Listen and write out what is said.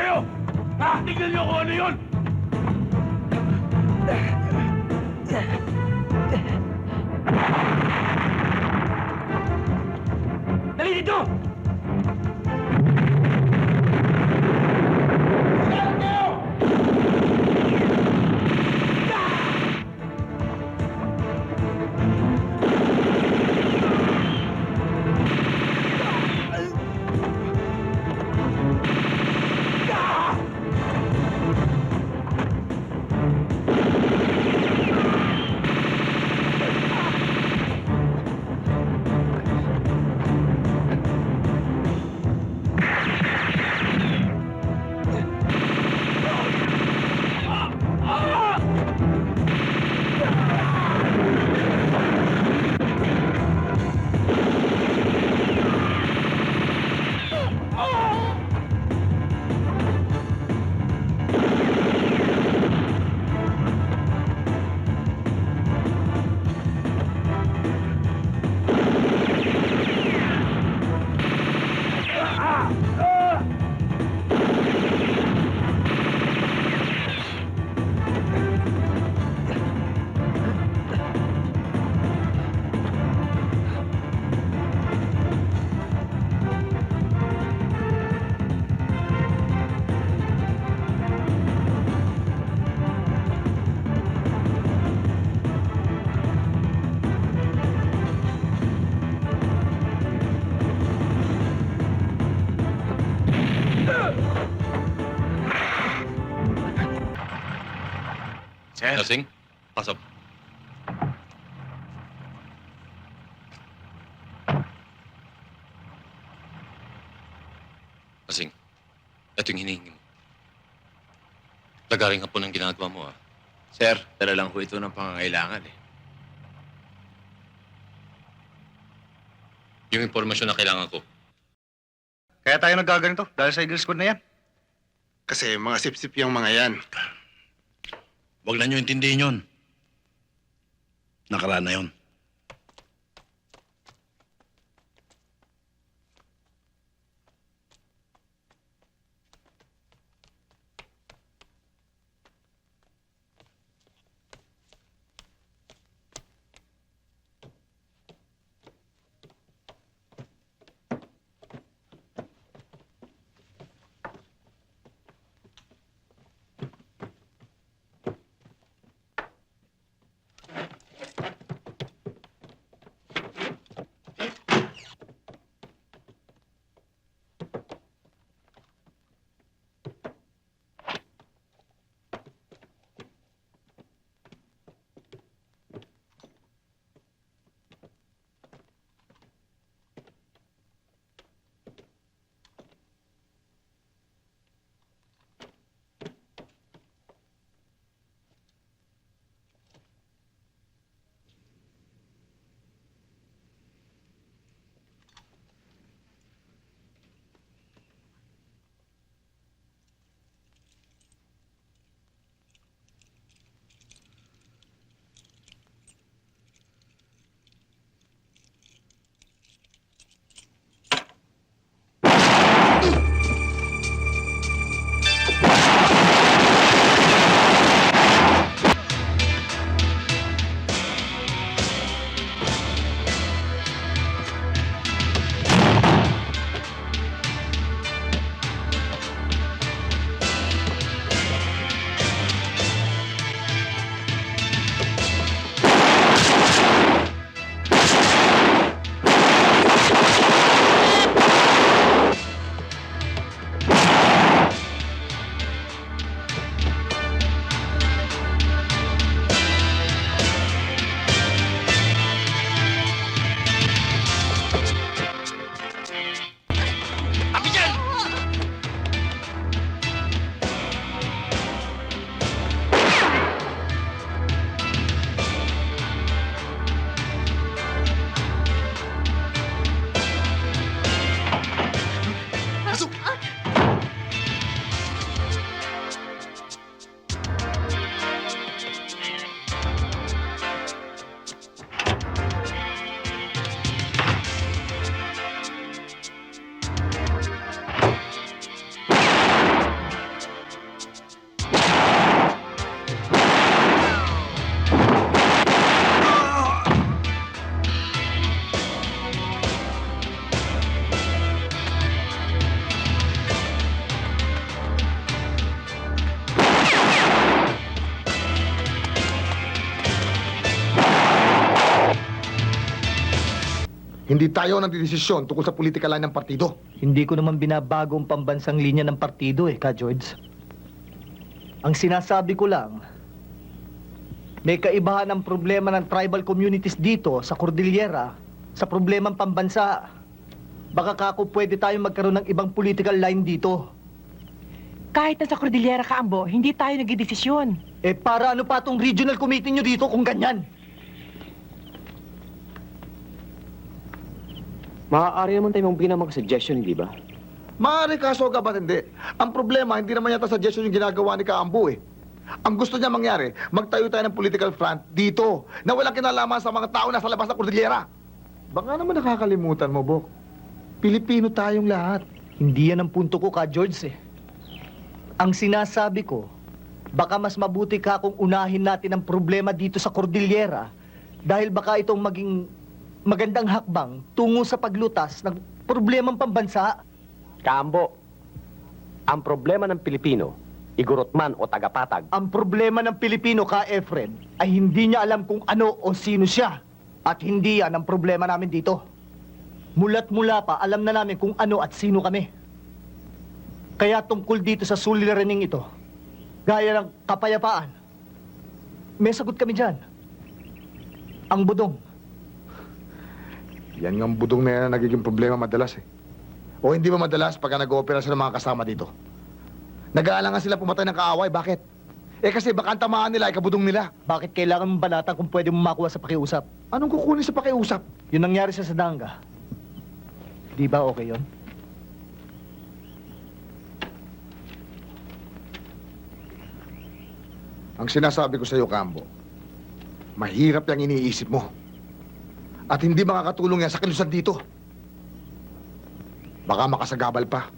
kayo! Ha? Tignan niyo kung ano yun! Sir, Lasing, pasok. Lasing, ito yung hinihingi mo. Lagaring ka po ng ginagawa mo, ah. sir, dala lang ho ito ng pangangailangan eh. Yung impormasyon na kailangan ko. Kaya tayo nagkaganito dahil sa Eagle Squad na yan. Kasi mga sip-sip yung mga yan. Huwag na nyo intindihin yun. Nakaraan na yun. Hindi tayo nagdidesisyon tungkol sa political line ng partido. Hindi ko naman binabago ang pambansang linya ng partido eh, Ka George. Ang sinasabi ko lang, may kaibahan ng problema ng tribal communities dito sa Cordillera sa problemang pambansa. Baka kako pwede tayong magkaroon ng ibang political line dito. Kahit nasa Cordillera ka, Ambo, hindi tayo nagdidesisyon. Eh para ano pa tong regional committee nyo dito kung ganyan? Maaari naman tayo magbigay ng mga suggestion, hindi ba? Maaari kaso ka ba't hindi? Ang problema, hindi naman yata suggestion yung ginagawa ni Kaambo eh. Ang gusto niya mangyari, magtayo tayo ng political front dito na walang kinalaman sa mga tao na sa labas ng Cordillera. Baka naman nakakalimutan mo, Bok. Pilipino tayong lahat. Hindi yan ang punto ko, Ka George eh. Ang sinasabi ko, baka mas mabuti ka kung unahin natin ang problema dito sa Cordillera dahil baka itong maging magandang hakbang tungo sa paglutas ng problemang pambansa. Kambo, ang problema ng Pilipino, igurot man o tagapatag, Ang problema ng Pilipino, Ka Efren, ay hindi niya alam kung ano o sino siya. At hindi yan ang problema namin dito. Mula't mula pa, alam na namin kung ano at sino kami. Kaya tungkol dito sa suliraning ito, gaya ng kapayapaan, may sagot kami dyan. Ang budong. Yan ang budong na yan ang nagiging problema madalas eh. O hindi ba madalas pagka nag-oopera ng mga kasama dito? Nag-aalangan sila pumatay ng kaaway. Bakit? Eh kasi baka ang tamaan nila ay kabudong nila. Bakit kailangan mong banatan kung pwede mo makuha sa pakiusap? Anong kukunin sa pakiusap? Yun nangyari sa Sadanga. Di ba okay yun? Ang sinasabi ko sa iyo, Kambo, mahirap yung iniisip mo. At hindi makakatulong yan sa kilusan dito. Baka makasagabal pa.